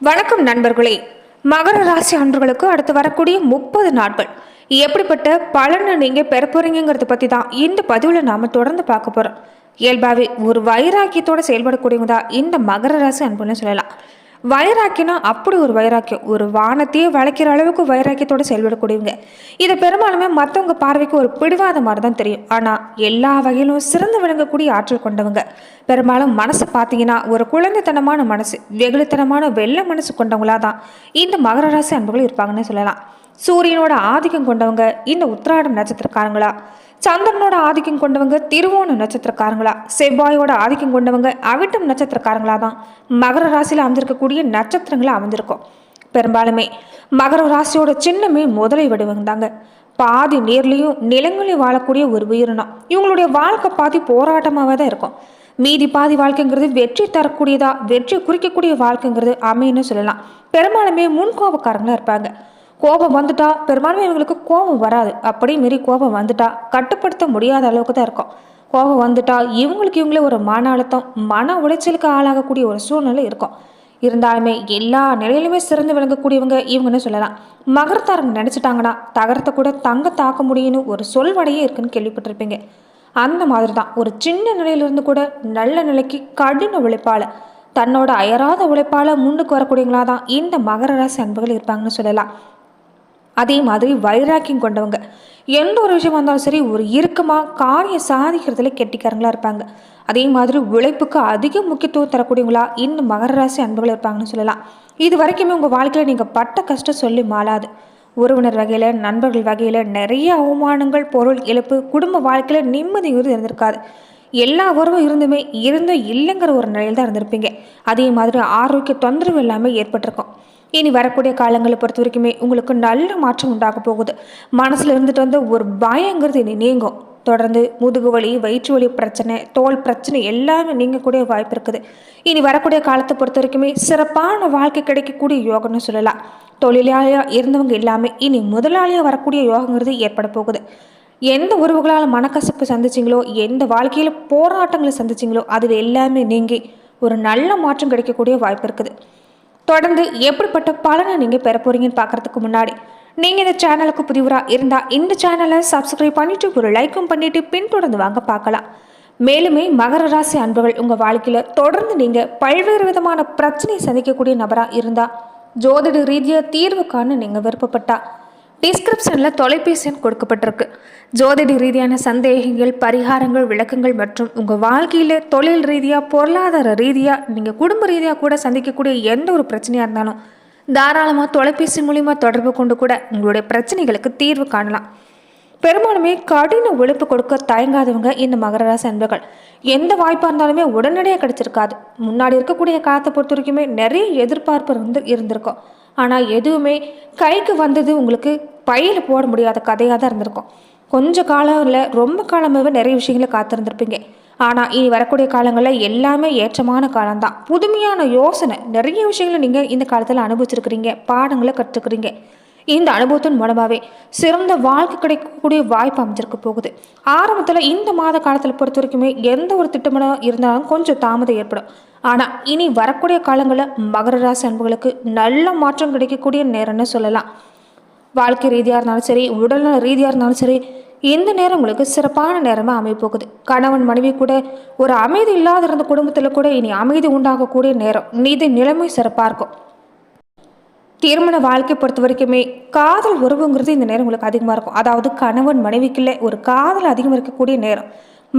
வணக்கம் நண்பர்களே. மகர ராசி அன்பர்களுக்கு அடுத்து வரக்கூடிய முப்பது நாட்கள். எப்படிப்பட்ட பலனை நீங்கள் பெற போறீங்கிறத பற்றி தான் இந்த பதிவில் நாம் தொடர்ந்து பார்க்க போகிறோம் இயல்பாகவே ஒரு வைராக்கியத்தோடு செயல்படக்கூடியவங்க தான் இந்த மகர ராசி அன்புன்னு சொல்லலாம். வைராக்கியம்னா அப்படி ஒரு வைராக்கியம். ஒரு வானத்தையே வளைக்கிற அளவுக்கு வைராக்கியத்தோடு செயல்படக்கூடியவங்க. இதை பெரும்பாலுமே மற்றவங்க பார்வைக்கு ஒரு பிடிவாத மாதிரி தான் தெரியும். ஆனால் எல்லா வகையிலும் சிறந்து விளங்கக்கூடிய ஆற்றல் கொண்டவங்க. பெரும்பாலும் மனசு பார்த்தீங்கன்னா ஒரு குழந்தைத்தனமான மனசு வெகுளித்தனமான வெள்ள மனசு கொண்டவங்களா தான் இந்த மகர ராசி அன்புகள் இருப்பாங்கன்னு சொல்லலாம். சூரியனோட ஆதிக்கம் கொண்டவங்க இந்த உத்திராடம் நட்சத்திரக்காரங்களா? சந்திரனோட ஆதிக்கம் கொண்டவங்க திருவோண நட்சத்திரக்காரங்களா? செவ்வாயோட ஆதிக்கம் கொண்டவங்க அவிட்டம் நட்சத்திரக்காரங்களா தான். மகர ராசியில் அமைஞ்சிருக்கக்கூடிய நட்சத்திரங்களை அமைஞ்சிருக்கும் பெரும்பாலுமே மகர ராசியோட சின்னமே முதலை வடிவங்க தாங்க. பாதி நேர்லையும் நிலங்களையும் வாழக்கூடிய ஒரு உயிரினம். இவங்களுடைய வாழ்க்கை பாதி போராட்டமாகவே தான் இருக்கும். மீதி பாதி வாழ்க்கைங்கிறது வெற்றி தரக்கூடியதா வெற்றி குறிக்கக்கூடிய வாழ்க்கைங்கிறது அமைன்னு சொல்லலாம். பெரும்பாலுமே முன்கோபக்காரங்களாக இருப்பாங்க. கோபம் வந்துட்டா பெரும்பான்மை இவங்களுக்கு கோபம் வராது. அப்படியே மீறி கோபம் வந்துட்டா கட்டுப்படுத்த முடியாத அளவுக்கு தான் இருக்கும். கோபம் வந்துட்டா இவங்களுக்கு இவங்களே ஒரு மன அழுத்தம் மன உளைச்சலுக்கு ஆளாகக்கூடிய ஒரு சூழ்நிலை இருக்கும். இருந்தாலுமே எல்லா நிலையிலுமே சிறந்து விளங்கக்கூடியவங்க இவங்கன்னு சொல்லலாம். மகரத்தாரங்க நினச்சிட்டாங்கன்னா தகரத்தை கூட தங்க தாக்க முடியும்னு ஒரு சொல்வடையே இருக்குன்னு கேள்விப்பட்டிருப்பீங்க. அந்த மாதிரி தான் ஒரு சின்ன நிலையிலிருந்து கூட நல்ல நிலைக்கு கடின உழைப்பால் தன்னோட அயராத உழைப்பால் முன்னுக்கு வரக்கூடியவங்களா தான் இந்த மகர ராசி அன்புகள் இருப்பாங்கன்னு சொல்லலாம். அதே மாதிரி வைராக்கியம் கொண்டவங்க. எந்த ஒரு விஷயம் வந்தாலும் சரி ஒரு இறுக்கமாக காரியம் சாதிக்கிறதுல கெட்டிக்காரங்களாக இருப்பாங்க. அதே மாதிரி உழைப்புக்கு அதிக முக்கியத்துவம் தரக்கூடியவங்களா இந்த மகர ராசி அன்புகள் இருப்பாங்கன்னு சொல்லலாம். இது வரைக்குமே உங்கள் வாழ்க்கையில் நீங்கள் பட்ட கஷ்டம் சொல்லி மாளாது. உறவினர் வகையில் நண்பர்கள் வகையில் நிறைய அவமானங்கள் பொருள் இழப்பு குடும்ப வாழ்க்கையில் நிம்மதி இருந்திருக்காது. எல்லா உறவும் இருந்துமே இருந்தும் இல்லைங்கிற ஒரு நிலையில் தான் இருந்திருப்பீங்க. அதே மாதிரி ஆரோக்கிய தொந்தரவு எல்லாமே ஏற்பட்டிருக்கும். இனி வரக்கூடிய காலங்களை பொறுத்த வரைக்குமே உங்களுக்கு நல்ல மாற்றம் உண்டாக போகுது. மனசில் இருந்துட்டு வந்து ஒரு பயங்கிறது இனி நீங்கும். தொடர்ந்து முதுகு வலி வயிற்று வலி பிரச்சனை தோல் பிரச்சனை எல்லாமே நீங்கக்கூடிய வாய்ப்பு இருக்குது. இனி வரக்கூடிய காலத்தை பொறுத்த வரைக்குமே சிறப்பான வாழ்க்கை கிடைக்கக்கூடிய யோகம்னு சொல்லலாம். தொழிலாளியாக இருந்தவங்க எல்லாமே இனி முதலாளியாக வரக்கூடிய யோகங்கிறது ஏற்பட போகுது. எந்த உறவுகளால் மனக்கசப்பு சந்திச்சிங்களோ எந்த வாழ்க்கையில் போராட்டங்களை சந்திச்சிங்களோ அதில் எல்லாமே நீங்கி ஒரு நல்ல மாற்றம் கிடைக்கக்கூடிய வாய்ப்பு இருக்குது. தொடர்ந்து எப்படிப்பட்ட பலனை நீங்கள் பெற போறீங்கன்னு பார்க்கறதுக்கு முன்னாடி நீங்கள் இந்த சேனலுக்கு புதிவராக இருந்தால் இந்த சேனலை சப்ஸ்கிரைப் பண்ணிவிட்டு ஒரு லைக்கும் பண்ணிவிட்டு பின்தொடர்ந்து வாங்க பார்க்கலாம். மேலுமே மகர ராசி அன்புகள் உங்கள் வாழ்க்கையில் தொடர்ந்து நீங்கள் பல்வேறு விதமான பிரச்சனையை சந்திக்கக்கூடிய நபராக இருந்தால் ஜோதிட ரீதியாக தீர்வு காண நீங்கள் விருப்பப்பட்டால் டிஸ்கிரிப்ஷனில் தொலைபேசி எண் கொடுக்கப்பட்டிருக்கு. ஜோதிட ரீதியான சந்தேகங்கள் பரிகாரங்கள் விளக்கங்கள் மற்றும் உங்கள் வாழ்க்கையில் தொழில் ரீதியாக பொருளாதார ரீதியாக நீங்கள் குடும்ப ரீதியாக கூட சந்திக்கக்கூடிய எந்த ஒரு பிரச்சனையாக இருந்தாலும் தாராளமாக தொலைபேசி மூலிமா தொடர்பு கொண்டு கூட உங்களுடைய பிரச்சனைகளுக்கு தீர்வு காணலாம். பெரும்பாலுமே கடின ஒழுப்பு கொடுக்க தயங்காதவங்க இந்த மகர ராசி அன்பர்கள். எந்த வாய்ப்பாக இருந்தாலுமே உடனடியாக கிடச்சிருக்காது. முன்னாடி இருக்கக்கூடிய காலத்தை பொறுத்த வரைக்குமே நிறைய எதிர்பார்ப்பு இருந்து இருந்திருக்கும். ஆனால் எதுவுமே கைக்கு வந்தது உங்களுக்கு பையில் போட முடியாத கதையாக தான் இருந்திருக்கும். கொஞ்ச காலம் இல்லை ரொம்ப காலமாகவே நிறைய விஷயங்களை காத்திருந்திருப்பீங்க. ஆனால் இனி வரக்கூடிய காலங்களில் எல்லாமே ஏற்றமான காலம்தான். புதுமையான யோசனை. நிறைய விஷயங்களை நீங்கள் இந்த காலத்தில் அனுபவிச்சிருக்கிறீங்க. பாடங்களை கற்றுக்கிறீங்க. இந்த அனுபவத்தின் மூலமாகவே சிறந்த வாழ்க்கை கிடைக்கக்கூடிய வாய்ப்பு அமைஞ்சிருக்க போகுது. ஆரம்பத்தில் இந்த மாத காலத்தில் பொறுத்த வரைக்குமே எந்த ஒரு திட்டமிடம் இருந்தாலும் கொஞ்சம் தாமதம் ஏற்படும். ஆனால் இனி வரக்கூடிய காலங்களில் மகர ராசி அன்புகளுக்கு நல்ல மாற்றம் கிடைக்கக்கூடிய நேரம்னு சொல்லலாம். வாழ்க்கை ரீதியாக இருந்தாலும் சரி உடல்நல ரீதியாக இருந்தாலும் சரி இந்த நேரம் உங்களுக்கு சிறப்பான நேரமாக அமைப்போகுது கணவன் மனைவி கூட ஒரு அமைதி இல்லாத இருந்த குடும்பத்தில் கூட இனி அமைதி உண்டாகக்கூடிய நேரம். நிதி நிலைமை சிறப்பாக இருக்கும். திருமண வாழ்க்கை பொறுத்த வரைக்குமே காதல் உறவுங்கிறது இந்த நேரம் உங்களுக்கு அதிகமாக இருக்கும். அதாவது கணவன் மனைவிக்குள்ளே ஒரு காதல் அதிகம் இருக்கக்கூடிய நேரம்.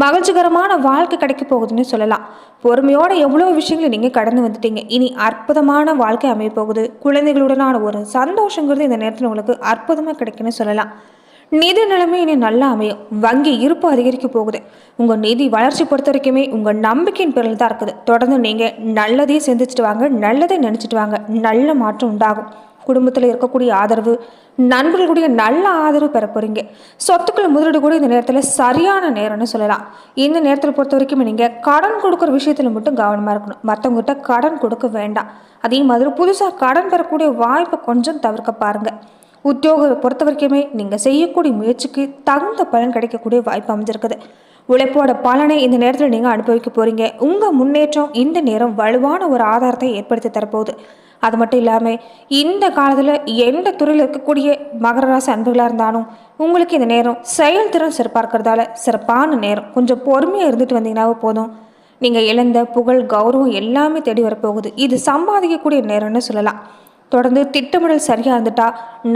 மகிழ்ச்சிகரமான வாழ்க்கை கிடைக்க போகுதுன்னு சொல்லலாம். பொறுமையோட எவ்வளோ விஷயங்களை நீங்கள் கடந்து வந்துட்டீங்க. இனி அற்புதமான வாழ்க்கை அமைய போகுது. குழந்தைகளுடனான ஒரு சந்தோஷங்கிறது இந்த நேரத்தில் உங்களுக்கு அற்புதமாக கிடைக்குன்னு சொல்லலாம். நிதி நிலைமை இனி நல்லா அமையும். வங்கி இருப்பு அதிகரிக்க போகுது. உங்கள் நிதி வளர்ச்சி பொறுத்த வரைக்குமே உங்கள் நம்பிக்கையின் பேரில் தான் இருக்குது. தொடர்ந்து நீங்கள் நல்லதே சிந்திச்சுட்டு வாங்க நல்லதை நினச்சிட்டு வாங்க. நல்ல மாற்றம் உண்டாகும். குடும்பத்தில் இருக்கக்கூடிய ஆதரவு நண்பர்களுடைய நல்ல ஆதரவு பெற போகிறீங்க சொத்துக்கள் முதலீடு கூட இந்த நேரத்தில் சரியான நேரம்னு சொல்லலாம். இந்த நேரத்தில் பொறுத்த வரைக்கும் நீங்கள் கடன் கொடுக்குற விஷயத்தில் மட்டும் கவனமாக இருக்கணும். மற்றவங்ககிட்ட கடன் கொடுக்க வேண்டாம். அதே மாதிரி புதுசாக கடன் பெறக்கூடிய வாய்ப்பை கொஞ்சம் தவிர்க்க பாருங்கள் உத்தியோகத்தை பொறுத்த வரைக்குமே நீங்கள் செய்யக்கூடிய முயற்சிக்கு தகுந்த பலன் கிடைக்கக்கூடிய வாய்ப்பு அமைஞ்சிருக்குது. உழைப்போட பலனை இந்த நேரத்தில் நீங்கள் அனுபவிக்க போகிறீங்க உங்கள் முன்னேற்றம் இந்த நேரம் வலுவான ஒரு ஆதாரத்தை ஏற்படுத்தி தரப்போகுது. அது மட்டும் இல்லாமல் இந்த காலத்தில் எந்த துறையில் இருக்கக்கூடிய மகர ராசி அன்புகளாக இருந்தாலும் உங்களுக்கு இந்த நேரம் செயல்திறன் சிறப்பாக இருக்கிறதால சிறப்பான நேரம். கொஞ்சம் பொறுமையாக இருந்துட்டு வந்தீங்கன்னாவே போதும். நீங்கள் இழந்த புகழ் கௌரவம் எல்லாமே தேடி வரப்போகுது. இது சம்பாதிக்கக்கூடிய நேரம்னு சொல்லலாம். தொடர்ந்து திட்டமிடல் சரியாக இருந்துட்டா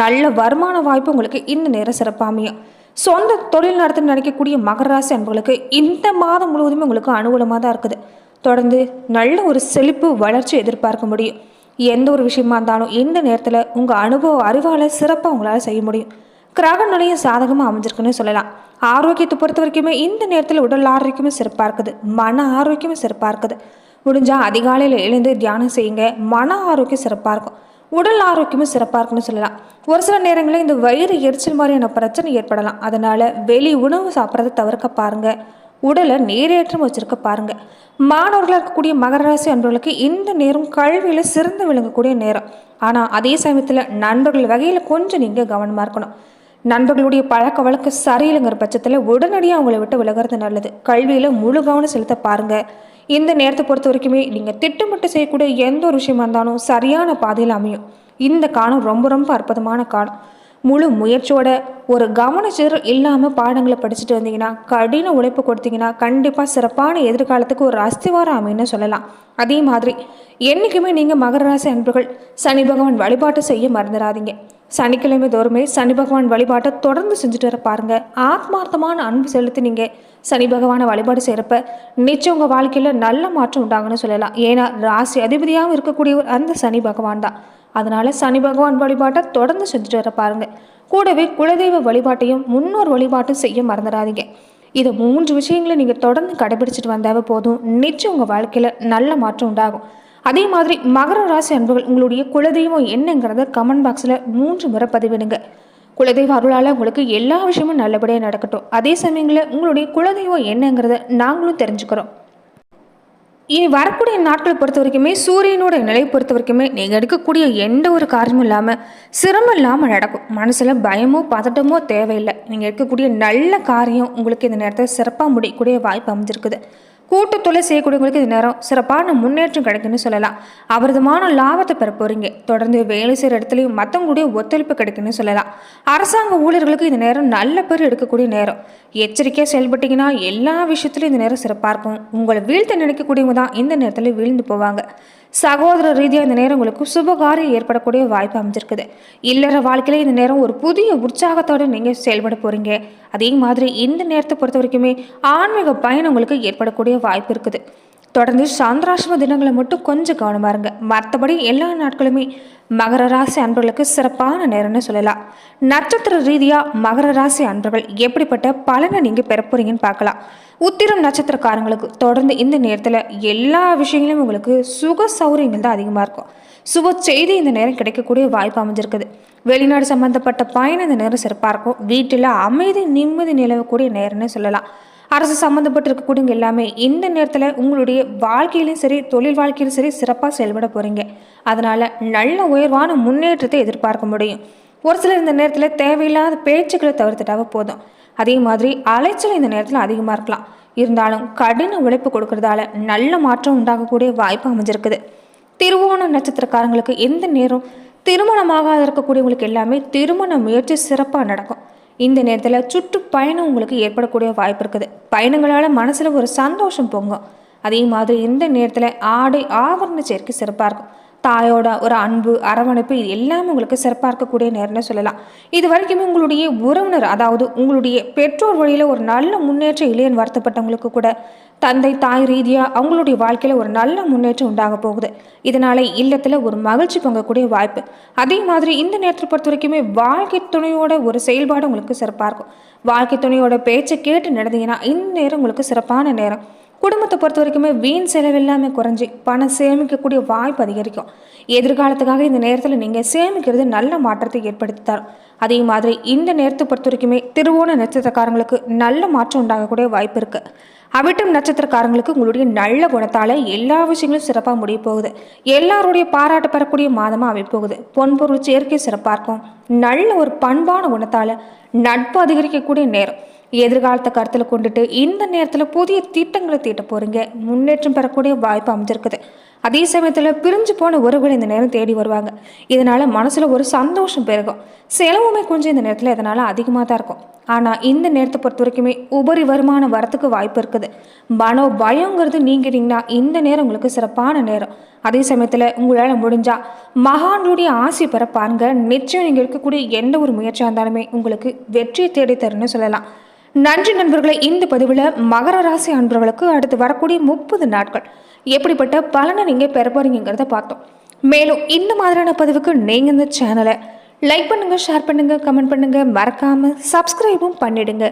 நல்ல வருமான வாய்ப்பு உங்களுக்கு இந்த நேரம் சிறப்பாக அமையும் சொந்த தொழில் நடத்த நினைக்கக்கூடிய மகர ராசி அன்புகளுக்கு இந்த மாதம் முழுவதுமே உங்களுக்கு அனுகூலமாக தான் இருக்குது. தொடர்ந்து நல்ல ஒரு செழிப்பு வளர்ச்சி எதிர்பார்க்க முடியும். எந்த ஒரு விஷயமா இருந்தாலும் இந்த நேரத்தில் உங்கள் அனுபவ அறிவால் சிறப்பாக உங்களால் செய்ய முடியும். கிரக நிலையம் சாதகமாக அமைஞ்சிருக்குன்னு சொல்லலாம். ஆரோக்கியத்தை பொறுத்த வரைக்குமே இந்த நேரத்தில் உடல் ஆரோக்கியமே சிறப்பாக இருக்குது. மன ஆரோக்கியமே சிறப்பாக இருக்குது. முடிஞ்சால் அதிகாலையில் எழுந்து தியானம் செய்யுங்க. மன ஆரோக்கியம் சிறப்பாக இருக்கும். உடல் ஆரோக்கியமும் சிறப்பாக இருக்குன்னு சொல்லலாம். ஒரு சில நேரங்களில் இந்த வயிறு எரிச்சல் மாதிரியான பிரச்சனை ஏற்படலாம். அதனால் வெளி உணவு சாப்பிட்றத தவிர்க்க பாருங்கள் உடலை நீரேற்றம் வச்சுருக்க பாருங்கள் மாணவர்களாக இருக்கக்கூடிய மகர ராசி அன்பர்களுக்கு இந்த நேரம் கல்வியில் சிறந்து விளங்கக்கூடிய நேரம். ஆனால் அதே சமயத்தில் நண்பர்கள் வகையில் கொஞ்சம் நீங்கள் கவனமாக இருக்கணும். நண்பர்களுடைய பழக்க வழக்க சரியில்லைங்கிற பட்சத்தில் உடனடியாக அவங்கள விட்டு விலகிறது நல்லது. கல்வியில் முழு கவனம் செலுத்த பாருங்கள் இந்த நேரத்தை பொறுத்த வரைக்குமே நீங்கள் திட்டமிட்டு செய்யக்கூடிய எந்த ஒரு விஷயமா இருந்தாலும் சரியான பாதையில் அமையும். இந்த காலம் ரொம்ப ரொம்ப அற்புதமான காலம். முழு முயற்சியோட ஒரு கவனச்சிதறல் இல்லாமல் பாடங்களை படிச்சுட்டு வந்தீங்கன்னா கடின உழைப்பு கொடுத்தீங்கன்னா கண்டிப்பாக சிறப்பான எதிர்காலத்துக்கு ஒரு அஸ்திவாரம் அமைன்னு சொல்லலாம். அதே மாதிரி என்றைக்குமே நீங்கள் மகர ராசி அன்புகள் சனி பகவான் வழிபாட்டு செய்ய மறந்துடாதீங்க. சனிக்கிழமை தோறுமே சனி பகவான் வழிபாட்டை தொடர்ந்து செஞ்சுட்டு வர பாருங்க. ஆத்மார்த்தமான அன்பு செலுத்தி நீங்கள் சனி பகவானை வழிபாடு செய்கிறப்ப நிச்சயம் உங்கள் வாழ்க்கையில் நல்ல மாற்றம் உண்டாங்கன்னு சொல்லலாம். ஏன்னா ராசி அதிபதியாகவும் இருக்கக்கூடியவர் அந்த சனி பகவான் தான். அதனால சனி பகவான் வழிபாட்டை தொடர்ந்து செஞ்சுட்டு வர பாருங்க. கூடவே குலதெய்வ வழிபாட்டையும் முன்னோர் வழிபாட்டும் செய்ய மறந்துடாதீங்க. இதை மூன்று விஷயங்களை நீங்கள் தொடர்ந்து கடைபிடிச்சிட்டு வந்தாவே போதும். நிச்சயம் உங்கள் வாழ்க்கையில் நல்ல மாற்றம் உண்டாகும். அதே மாதிரி மகர ராசி அன்புகள் உங்களுடைய குலதெய்வம் என்னங்கிறத கமெண்ட் பாக்ஸில் மூன்று முறை பதிவிடுங்க. குலதெய்வ அருளால் உங்களுக்கு எல்லா விஷயமும் நல்லபடியாக நடக்கட்டும். அதே சமயங்களில் உங்களுடைய குலதெய்வம் என்னங்கிறத நாங்களும் தெரிஞ்சுக்கிறோம். இனி வரக்கூடிய நாட்களை பொறுத்த வரைக்குமே சூரியனோட நிலை பொறுத்த வரைக்குமே நீங்கள் எடுக்கக்கூடிய எந்த ஒரு காரியமும் இல்லாமல் சிரமம் இல்லாமல் நடக்கும். மனசில் பயமோ பதட்டமோ தேவையில்லை. நீங்கள் எடுக்கக்கூடிய நல்ல காரியம் உங்களுக்கு இந்த நேரத்தில் சிறப்பாக முடியக்கூடிய வாய்ப்பு அமைஞ்சிருக்குது. கூட்டு தொழில் செய்யக்கூடியவங்களுக்கு இது நேரம். சிறப்பான முன்னேற்றம் கிடைக்குன்னு சொல்லலாம். அவரதுமான லாபத்தை பெற போறீங்க. தொடர்ந்து வேலை செய்கிற இடத்துலையும் மற்றவங்களுடைய ஒத்துழைப்பு கிடைக்குன்னு சொல்லலாம். அரசாங்க ஊழியர்களுக்கு இந்த நேரம் நல்ல பேர் எடுக்கக்கூடிய நேரம். எச்சரிக்கையாக செயல்பட்டீங்கன்னா எல்லா விஷயத்துலையும் இந்த நேரம் சிறப்பாக இருக்கும். உங்களை வீழ்த்த நினைக்கக்கூடியவங்க தான் இந்த நேரத்தில் வீழ்ந்து போவாங்க. சகோதர ரீதியாக இந்த நேரம் உங்களுக்கு சுபகாரியம் ஏற்படக்கூடிய வாய்ப்பு அமைஞ்சிருக்குது. இல்லற வாழ்க்கையில இந்த நேரம் ஒரு புதிய உற்சாகத்தோடு நீங்கள் செயல்பட போகிறீங்க அதே மாதிரி இந்த நேரத்தை பொறுத்த வரைக்குமே ஆன்மீக பயணம் உங்களுக்கு ஏற்படக்கூடிய வாய்ப்பு இருக்குது. தொடர்ந்து சந்திராசிரம தினங்களை மட்டும் கொஞ்சம் கவனமாக இருங்க. மற்றபடி எல்லா நாட்களுமே மகர ராசி அன்பர்களுக்கு சிறப்பான நேரம்னு சொல்லலாம். நட்சத்திர ரீதியாக மகர ராசி அன்பர்கள் எப்படிப்பட்ட பலனை நீங்கள் பெற பார்க்கலாம். உத்திரம் நட்சத்திரக்காரங்களுக்கு தொடர்ந்து இந்த நேரத்தில் எல்லா விஷயங்களும் உங்களுக்கு சுக சௌரியங்கள் தான் அதிகமாக இருக்கும். சுப செய்தி இந்த நேரம் கிடைக்கக்கூடிய வாய்ப்பு அமைஞ்சிருக்குது. வெளிநாடு சம்பந்தப்பட்ட பயணம் இந்த நேரம் சிறப்பாக இருக்கும். வீட்டில் அமைதி நிம்மதி நிலவக்கூடிய நேரம்னு சொல்லலாம். அரசு சம்மந்தப்பட்டு இருக்கக்கூடியவங்க எல்லாமே இந்த நேரத்தில் உங்களுடைய வாழ்க்கையிலையும் சரி தொழில் வாழ்க்கையிலும் சரி சிறப்பாக செயல்பட போகிறீங்க அதனால் நல்ல உயர்வான முன்னேற்றத்தை எதிர்பார்க்க முடியும். ஒரு சிலர் இந்த நேரத்தில் தேவையில்லாத பேச்சுக்களை தவிர்த்துட்டாவே போதும். அதே மாதிரி அலைச்சல் இந்த நேரத்தில் அதிகமாக இருக்கலாம். இருந்தாலும் கடின உழைப்பு கொடுக்கறதால நல்ல மாற்றம் உண்டாகக்கூடிய வாய்ப்பு அமைஞ்சிருக்குது. திருவோண நட்சத்திரக்காரங்களுக்கு எந்த நேரம் திருமணமாகாத இருக்கக்கூடியவங்களுக்கு எல்லாமே திருமண முயற்சி சிறப்பாக நடக்கும். இந்த நேரத்தில் சுற்றுப்பயணம் உங்களுக்கு ஏற்படக்கூடிய வாய்ப்பு இருக்குது. பயணங்களால் மனசில் ஒரு சந்தோஷம் பொங்கும். அதே மாதிரி இந்த நேரத்தில் ஆடை ஆவரண சேர்க்கை சிறப்பாக இருக்கும். தாயோட ஒரு அன்பு அரவணைப்பு இது எல்லாமே உங்களுக்கு சிறப்பாக இருக்கக்கூடிய நேரம்னு சொல்லலாம். இது வரைக்குமே உங்களுடைய உறவினர் அதாவது உங்களுடைய பெற்றோர் வழியில் ஒரு நல்ல முன்னேற்றம் இல்லைன்னு வருத்தப்பட்டவங்களுக்கு கூட தந்தை தாய் ரீதியாக அவங்களுடைய வாழ்க்கையில் ஒரு நல்ல முன்னேற்றம் உண்டாக போகுது. இதனால இல்லத்தில் ஒரு மகிழ்ச்சி பொங்கக்கூடிய வாய்ப்பு. அதே மாதிரி இந்த நேரத்தை பொறுத்த வரைக்குமே வாழ்க்கை துணையோட ஒரு செயல்பாடு உங்களுக்கு சிறப்பாக இருக்கும். வாழ்க்கை துணையோட பேச்சை கேட்டு நடந்தீங்கன்னா இந்த நேரம் உங்களுக்கு சிறப்பான நேரம். குடும்பத்தை பொறுத்த வரைக்குமே வீண் செலவு எல்லாமே குறைஞ்சி பணம் சேமிக்கக்கூடிய வாய்ப்பு அதிகரிக்கும். எதிர்காலத்துக்காக இந்த நேரத்தில் நீங்கள் சேமிக்கிறது நல்ல மாற்றத்தை ஏற்படுத்தி தரும். அதே மாதிரி இந்த நேரத்தை பொறுத்த வரைக்குமே திருவோண நட்சத்திரக்காரங்களுக்கு நல்ல மாற்றம் உண்டாகக்கூடிய வாய்ப்பு இருக்குது அவிட்டம் நட்சத்திரக்காரங்களுக்கு உங்களுடைய நல்ல குணத்தால் எல்லா விஷயங்களும் சிறப்பாக முடிய போகுது. எல்லாருடைய பாராட்டு பெறக்கூடிய மாதமாக அமைப்போகுது பொன்பொருள் சேர்க்கை சிறப்பாக இருக்கும். நல்ல ஒரு பண்பான குணத்தால் நட்பு அதிகரிக்கக்கூடிய நேரம். எதிர்காலத்தை கருத்தில் கொண்டுட்டு இந்த நேரத்தில் புதிய திட்டங்களை தீட்ட போகிறீங்க முன்னேற்றம் பெறக்கூடிய வாய்ப்பு அமைஞ்சிருக்குது. அதே சமயத்தில் பிரிஞ்சு போன உறவுகள் இந்த நேரம் தேடி வருவாங்க. இதனால் மனசில் ஒரு சந்தோஷம் பெருகும். செலவுமே கொஞ்சம் இந்த நேரத்தில் இதனால் அதிகமாக தான் இருக்கும். ஆனால் இந்த நேரத்தை பொறுத்த வரைக்குமே உபரி வருமானம் வரத்துக்கு வாய்ப்பு இருக்குது. மனோ பயங்கிறது நீங்கிட்டீங்கன்னா இந்த நேரம் உங்களுக்கு சிறப்பான நேரம். அதே சமயத்தில் உங்களால் முடிஞ்சால் மகான்களுடைய ஆசை பெற பாருங்க. நிச்சயம் நீங்கள் இருக்கக்கூடிய எந்த ஒரு முயற்சியாக இருந்தாலுமே உங்களுக்கு வெற்றியை தேடித்தருன்னு சொல்லலாம். நன்றி நண்பர்களை இந்த பதிவில் மகர ராசி அன்பர்களுக்கு அடுத்து வரக்கூடிய முப்பது நாட்கள். எப்படிப்பட்ட பலனை நீங்கள் பெற போறீங்கிறத பார்த்தோம். மேலும் இந்த மாதிரியான பதிவுக்கு நீங்கள் இந்த சேனலை லைக் பண்ணுங்கள் ஷேர் பண்ணுங்கள் கமெண்ட் பண்ணுங்கள் மறக்காமல் சப்ஸ்கிரைபும் பண்ணிடுங்க.